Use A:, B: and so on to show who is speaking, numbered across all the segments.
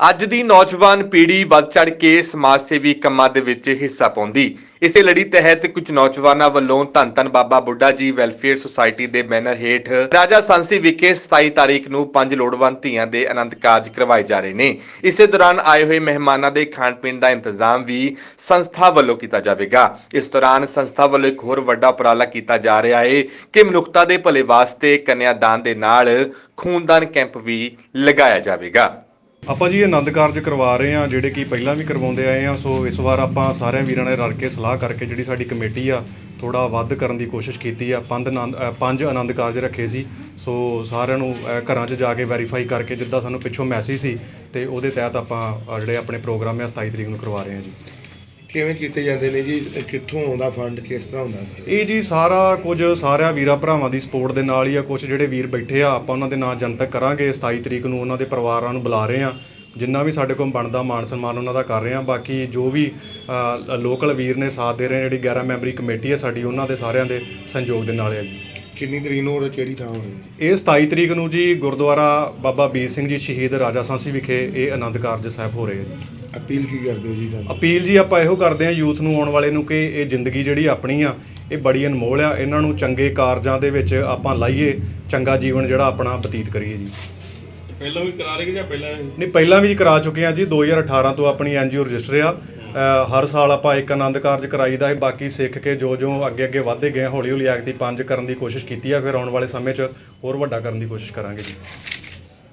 A: ਅੱਜ ਦੀ ਨੌਜਵਾਨ ਪੀੜ੍ਹੀ ਵੱਧ ਚੜ ਕੇ ਸਮਾਜ ਸੇਵੀ ਕੰਮਾਂ ਦੇ ਵਿੱਚ ਹਿੱਸਾ ਪਾਉਂਦੀ। ਇਸੇ ਲੜੀ ਤਹਿਤ ਕੁਝ ਨੌਜਵਾਨਾਂ ਵੱਲੋਂ ਧੰਨ ਧੰਨ ਬਾਬਾ ਬੁੱਢਾ ਜੀ ਵੈਲਫੇਅਰ ਸੁਸਾਇਟੀ ਦੇ ਬੈਨਰ ਹੇਠ ਰਾਜਾ ਸਾਂਸੀ ਵਿਖੇ 27 ਤਾਰੀਖ ਨੂੰ ਪੰਜ ਲੋੜਵੰਦ ਧੀਆਂ ਦੇ ਆਨੰਦ ਕਾਰਜ ਕਰਵਾਏ ਜਾ ਰਹੇ ਨੇ। ਇਸੇ ਦੌਰਾਨ ਆਏ ਹੋਏ ਮਹਿਮਾਨਾਂ ਦੇ ਖਾਣ ਪੀਣ ਦਾ ਇੰਤਜ਼ਾਮ ਵੀ ਸੰਸਥਾ ਵੱਲੋਂ ਕੀਤਾ ਜਾਵੇਗਾ। ਇਸ ਦੌਰਾਨ ਸੰਸਥਾ ਵੱਲੋਂ ਇੱਕ ਹੋਰ ਵੱਡਾ ਉਪਰਾਲਾ ਕੀਤਾ ਜਾ ਰਿਹਾ ਹੈ ਕਿ ਮਨੁੱਖਤਾ ਦੇ ਭਲੇ ਵਾਸਤੇ ਕੰਨਿਆਦਾਨ ਦੇ ਨਾਲ ਖੂਨਦਾਨ ਕੈਂਪ ਵੀ ਲਗਾਇਆ ਜਾਵੇਗਾ।
B: ਆਪਾਂ ਜੀ ਆਨੰਦ ਕਾਰਜ ਕਰਵਾ ਰਹੇ ਹਾਂ, ਜਿਹੜੇ ਕਿ ਪਹਿਲਾਂ ਵੀ ਕਰਵਾਉਂਦੇ ਆਏ ਹਾਂ, ਸੋ ਇਸ ਵਾਰ ਆਪਾਂ ਸਾਰਿਆਂ ਵੀਰਾਂ ਨੇ ਰਲ ਕੇ ਸਲਾਹ ਕਰਕੇ ਜਿਹੜੀ ਸਾਡੀ ਕਮੇਟੀ ਆ ਥੋੜਾ ਵੱਧ ਕਰਨ ਦੀ ਕੋਸ਼ਿਸ਼ ਕੀਤੀ ਆ। ਪੰਜ ਆਨੰਦ ਪੰਜ ਆਨੰਦ ਕਾਰਜ ਰੱਖੇ ਸੀ, ਸੋ ਸਾਰਿਆਂ ਨੂੰ ਘਰਾਂ 'ਚ ਜਾ ਕੇ ਵੈਰੀਫਾਈ ਕਰਕੇ ਜਿੱਦਾਂ ਸਾਨੂੰ ਪਿੱਛੋਂ ਮੈਸੇਜ ਸੀ, ਤੇ ਉਹਦੇ ਤਹਿਤ ਆਪਾਂ ਜਿਹੜੇ ਆਪਣੇ ਪ੍ਰੋਗਰਾਮ ਆ 27 ਤਰੀਕ ਨੂੰ ਕਰਵਾ ਰਹੇ ਹਾਂ ਜੀ।
C: ਕਿਵੇਂ ਕੀਤੇ ਜਾਂਦੇ ਨੇ ਜੀ? ਇਹ ਕਿੱਥੋਂ ਆਉਂਦਾ ਫੰਡ ਕਿਸ ਤਰ੍ਹਾਂ ਹੁੰਦਾ
B: ਇਹ ਜੀ ਸਾਰਾ ਕੁਝ ਸਾਰਿਆਂ ਵੀਰਾਂ ਭਰਾਵਾਂ ਦੀ ਸਪੋਰਟ ਦੇ ਨਾਲ ਹੀ ਆ। ਕੁਝ ਜਿਹੜੇ ਵੀਰ ਬੈਠੇ ਆ ਆਪਾਂ ਉਹਨਾਂ ਦੇ ਨਾਂ ਜਨਤਕ ਕਰਾਂਗੇ। 27 ਤਰੀਕ ਨੂੰ ਉਹਨਾਂ ਦੇ ਪਰਿਵਾਰਾਂ ਨੂੰ ਬੁਲਾ ਰਹੇ ਆ। ਜਿੰਨਾ ਵੀ ਸਾਡੇ ਕੋਲ ਬਣਦਾ ਮਾਨ ਸਨਮਾਨ ਉਹਨਾਂ ਦਾ ਕਰ ਰਹੇ ਆ। ਬਾਕੀ ਜੋ ਵੀ ਲੋਕਲ ਵੀਰ ਨੇ ਸਾਥ ਦੇ ਰਹੇ ਨੇ ਜਿਹੜੀ 11 ਮੈਂਬਰੀ ਕਮੇਟੀ ਹੈ ਸਾਡੀ ਉਹਨਾਂ ਦੇ ਸਾਰਿਆਂ ਦੇ ਸੰਯੋਗ ਦੇ ਨਾਲ ਹੈ ਜੀ।
C: ਕਿੰਨੀ ਤਰੀਕ ਨੂੰ ਔਰ ਕਿਹੜੀ ਥਾਂ ਹੋਣੀ?
B: ਇਹ 27 ਤਰੀਕ ਨੂੰ ਜੀ ਗੁਰਦੁਆਰਾ ਬਾਬਾ ਬੀਰ ਸਿੰਘ ਜੀ ਸ਼ਹੀਦ ਰਾਜਾ ਸਾਂਸੀ ਵਿਖੇ ਇਹ ਆਨੰਦ ਕਾਰਜ ਸਾਹਿਬ ਹੋ ਰਹੇ ਆ ਜੀ।
C: ਅਪੀਲ ਕੀ ਕਰਦੇ ਹੋ ਜੀ ਤੁਹਾਨੂੰ
B: ਅਪੀਲ ਜੀ ਆਪਾਂ ਇਹੋ ਕਰਦੇ ਹਾਂ ਯੂਥ ਨੂੰ ਆਉਣ ਵਾਲੇ ਨੂੰ ਕਿ ਇਹ ਜ਼ਿੰਦਗੀ ਜਿਹੜੀ ਆਪਣੀ ਆ ਇਹ ਬੜੀ ਅਨਮੋਲ ਆ। ਇਹਨਾਂ ਨੂੰ ਚੰਗੇ ਕਾਰਜਾਂ ਦੇ ਵਿੱਚ ਆਪਾਂ ਲਾਈਏ ਚੰਗਾ ਜੀਵਨ ਜਿਹੜਾ ਆਪਣਾ ਬਤੀਤ ਕਰੀਏ ਜੀ।
D: ਪਹਿਲਾਂ ਵੀ ਕਰਾ ਰਹੇ ਕਿ ਜਾਂ ਪਹਿਲਾਂ
B: ਨਹੀਂ ਪਹਿਲਾਂ ਵੀ ਜੀ ਕਰਾ ਚੁੱਕੇ ਆ ਜੀ। 2018 ਤੋਂ ਆਪਣੀ ਐਨਜੀਓ ਰਜਿਸਟਰ ਆ। ਹਰ ਸਾਲ ਆਪਾਂ ਇੱਕ ਆਨੰਦ ਕਾਰਜ ਕਰਾਈਦਾ ਹੈ। ਬਾਕੀ ਸਿੱਖ ਕੇ ਜੋ ਜੋ ਅੱਗੇ ਅੱਗੇ ਵਧਦੇ ਗਏ ਹੌਲੀ ਹੌਲੀ ਐਕਤੀ ਪੰਜ ਕਰਨ ਦੀ ਕੋਸ਼ਿਸ਼ ਕੀਤੀ ਆ। ਫਿਰ ਆਉਣ ਵਾਲੇ ਸਮੇਂ 'ਚ ਹੋਰ ਵੱਡਾ ਕਰਨ ਦੀ ਕੋਸ਼ਿਸ਼ ਕਰਾਂਗੇ ਜੀ।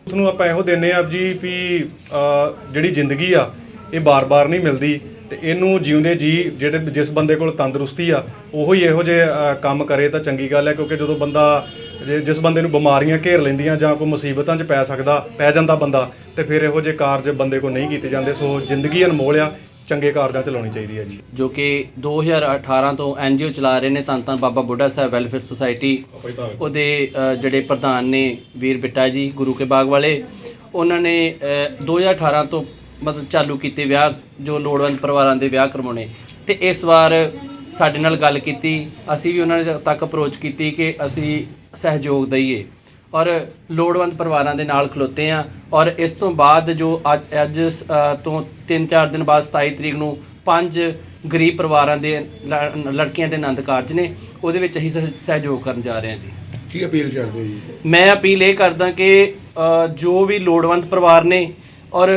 B: ਉਸ ਨੂੰ ਆਪਾਂ ਇਹੋ ਦਿੰਨੇ ਆ ਜੀ ਵੀ ਜਿਹੜੀ ਜ਼ਿੰਦਗੀ ਆ ਇਹ ਬਾਰ-ਬਾਰ ਨਹੀਂ ਮਿਲਦੀ ਤੇ ਇਹਨੂੰ ਜਿਉਂਦੇ ਜੀ ਜਿਹੜੇ ਜਿਸ ਬੰਦੇ ਕੋਲ ਤੰਦਰੁਸਤੀ ਆ ਉਹੋ ਹੀ ਇਹੋ ਅ, ਕੰਮ ਕਰੇ ਤਾਂ ਚੰਗੀ ਗੱਲ ਹੈ ਕਿਉਂਕਿ ਜਦੋਂ ਬੰਦਾ ਜੇ ਜਿਸ ਬੰਦੇ ਨੂੰ ਬਿਮਾਰੀਆਂ ਘੇਰ ਲੈਂਦੀਆਂ ਜਾਂ ਕੋਈ ਮੁਸੀਬਤਾਂ 'ਚ ਪੈ ਸਕਦਾ ਪੈ ਜਾਂਦਾ ਬੰਦਾ ਤੇ ਫਿਰ ਇਹੋ ਜਿਹੇ ਕਾਰਜ ਬੰਦੇ ਕੋਲ ਨਹੀਂ ਕੀਤੇ ਜਾਂਦੇ। ਸੋ ਜ਼ਿੰਦਗੀ ਅਨਮੋਲ ਆ ਚੰਗੇ ਕਾਰਜਾਂ 'ਚ ਲਾਉਣੀ ਚਾਹੀਦੀ ਹੈ ਜੀ।
E: ਜੋ ਕਿ 2018 ਤੋਂ ਐਨਜੀਓ ਚਲਾ ਰਹੇ ਨੇ ਧੰਨ ਧੰਨ ਬਾਬਾ ਬੁੱਢਾ ਸਾਹਿਬ ਵੈਲਫੇਅਰ ਸੁਸਾਇਟੀ। ਉਹਦੇ ਜਿਹੜੇ ਪ੍ਰਧਾਨ ਨੇ ਵੀਰ ਬਿੱਟਾ ਜੀ ਗੁਰੂ ਕੇ ਬਾਗ ਵਾਲੇ ਉਹਨਾਂ ਨੇ ਅ, 2018 ਤੋਂ ਮਤਲਬ ਚਾਲੂ ਕੀਤੇ ਵਿਆਹ ਜੋ ਲੋੜਵੰਦ ਪਰਿਵਾਰਾਂ ਦੇ ਵਿਆਹ ਕਰਵਾਉਣੇ। ਤੇ ਇਸ ਵਾਰ ਸਾਡੇ ਨਾਲ ਗੱਲ ਕੀਤੀ ਅਸੀਂ ਵੀ ਉਹਨਾਂ ਤੱਕ ਅਪਰੋਚ ਕੀਤੀ ਕਿ ਅਸੀਂ ਸਹਿਯੋਗ ਦਈਏ ਔਰ ਲੋੜਵੰਦ ਪਰਿਵਾਰਾਂ ਦੇ ਨਾਲ ਖਲੋਤੇ ਆ ਔਰ ਇਸ ਤੋਂ ਬਾਅਦ ਜੋ ਅੱਜ ਅੱਜ ਤੋਂ 3-4 ਦਿਨ ਬਾਅਦ 27 ਤਰੀਕ ਨੂੰ ਪੰਜ ਗਰੀਬ ਪਰਿਵਾਰਾਂ ਦੇ ਲੜਕੀਆਂ ਦੇ ਆਨੰਦ ਕਾਰਜ ਨੇ ਉਹਦੇ ਵਿੱਚ ਅਸੀਂ ਸਹਿ- ਸਹਿਯੋਗ ਕਰਨ ਜਾ ਰਹੇ ਹਾਂ ਜੀ।
C: ਕੀ ਅਪੀਲ ਕਰਦੇ ਹੋ ਜੀ?
E: ਮੈਂ ਅਪੀਲ ਇਹ ਕਰਦਾ ਕਿ ਜੋ ਵੀ ਲੋੜਵੰਦ ਪਰਿਵਾਰ ਨੇ ਔਰ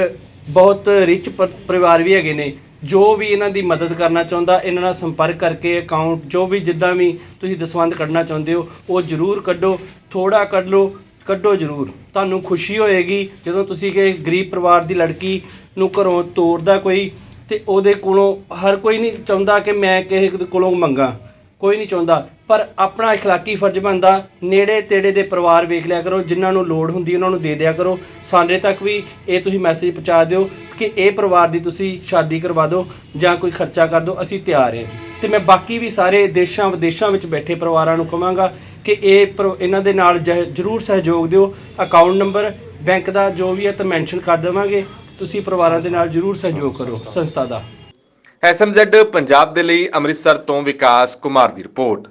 E: ਬਹੁਤ ਰਿਚ ਪਰਿਵਾਰ ਵੀ ਹੈਗੇ ਨੇ। ਜੋ ਵੀ ਇਹਨਾਂ ਦੀ ਮਦਦ ਕਰਨਾ ਚਾਹੁੰਦਾ, ਇਹਨਾਂ ਨਾਲ ਸੰਪਰਕ ਕਰਕੇ ਅਕਾਊਂਟ ਜੋ ਵੀ ਜਿੱਦਾਂ ਵੀ ਤੁਸੀਂ ਦਸਵੰਧ ਕੱਢਣਾ ਚਾਹੁੰਦੇ ਹੋ, ਉਹ ਜ਼ਰੂਰ ਕੱਢੋ ਥੋੜਾ ਕੱਢ ਲਓ, ਕੱਢੋ ਜ਼ਰੂਰ। ਤੁਹਾਨੂੰ ਖੁਸ਼ੀ ਹੋਏਗੀ ਜਦੋਂ ਤੁਸੀਂ ਕਿ ਗਰੀਬ ਪਰਿਵਾਰ ਦੀ ਲੜਕੀ ਨੂੰ ਘਰੋਂ ਤੋਰਦਾ ਕੋਈ ਤੇ ਉਹਦੇ ਕੋਲੋਂ ਹਰ ਕੋਈ ਨਹੀਂ ਚਾਹੁੰਦਾ ਕਿ ਮੈਂ ਕਿਸੇ ਕੋਲੋਂ ਮੰਗਾ। ਕੋਈ ਨਹੀਂ ਚਾਹੁੰਦਾ ਪਰ ਆਪਣਾ اخلاقی ਫਰਜ਼ ਬਣਦਾ ਨੇੜੇ ਤੇੜੇ ਦੇ ਪਰਿਵਾਰ ਵੇਖ ਲਿਆ ਕਰੋ ਜਿਨ੍ਹਾਂ ਨੂੰ ਲੋੜ ਹੁੰਦੀ ਉਹਨਾਂ ਨੂੰ ਦੇ ਦਿਆ ਕਰੋ ਸਾਡੇ ਤੱਕ ਵੀ ਇਹ ਤੁਸੀਂ ਮੈਸੇਜ ਪਹੁੰਚਾ ਦਿਓ ਕਿ ਇਹ ਪਰਿਵਾਰ ਦੀ ਤੁਸੀਂ ਸ਼ਾਦੀ ਕਰਵਾ ਦਿਓ ਜਾਂ ਕੋਈ ਖਰਚਾ ਕਰ ਦਿਓ ਅਸੀਂ ਤਿਆਰ ਹਾਂ ਜੀ ਤੇ ਮੈਂ ਬਾਕੀ ਵੀ ਸਾਰੇ ਦੇਸ਼ਾਂ ਵਿਦੇਸ਼ਾਂ ਵਿੱਚ ਬੈਠੇ ਪਰਿਵਾਰਾਂ ਨੂੰ ਕਹਾਂਗਾ ਕਿ ਇਹ ਪਰ- ਇਹਨਾਂ ਦੇ ਨਾਲ ਜ- ਜ਼ਰੂਰ ਸਹਿਯੋਗ ਦਿਓ ਅਕਾਊਂਟ ਨੰਬਰ ਬੈਂਕ ਦਾ ਜੋ ਵੀ ਹੈ ਤਾਂ ਮੈਂਸ਼ਨ ਕਰ ਦੇਵਾਂਗੇ ਤੁਸੀਂ ਪਰਿਵਾਰਾਂ ਦੇ ਨਾਲ ਜ਼ਰੂਰ ਸਹਿਯੋਗ ਕਰੋ ਸੰਸਥਾ ਦਾ
A: ਐਸਐਮਜ਼ੈਡ ਪੰਜਾਬ ਦੇ ਲਈ ਅੰਮ੍ਰਿਤਸਰ ਤੋਂ ਵਿਕਾਸ ਕੁਮਾਰ ਦੀ ਰਿਪੋਰਟ।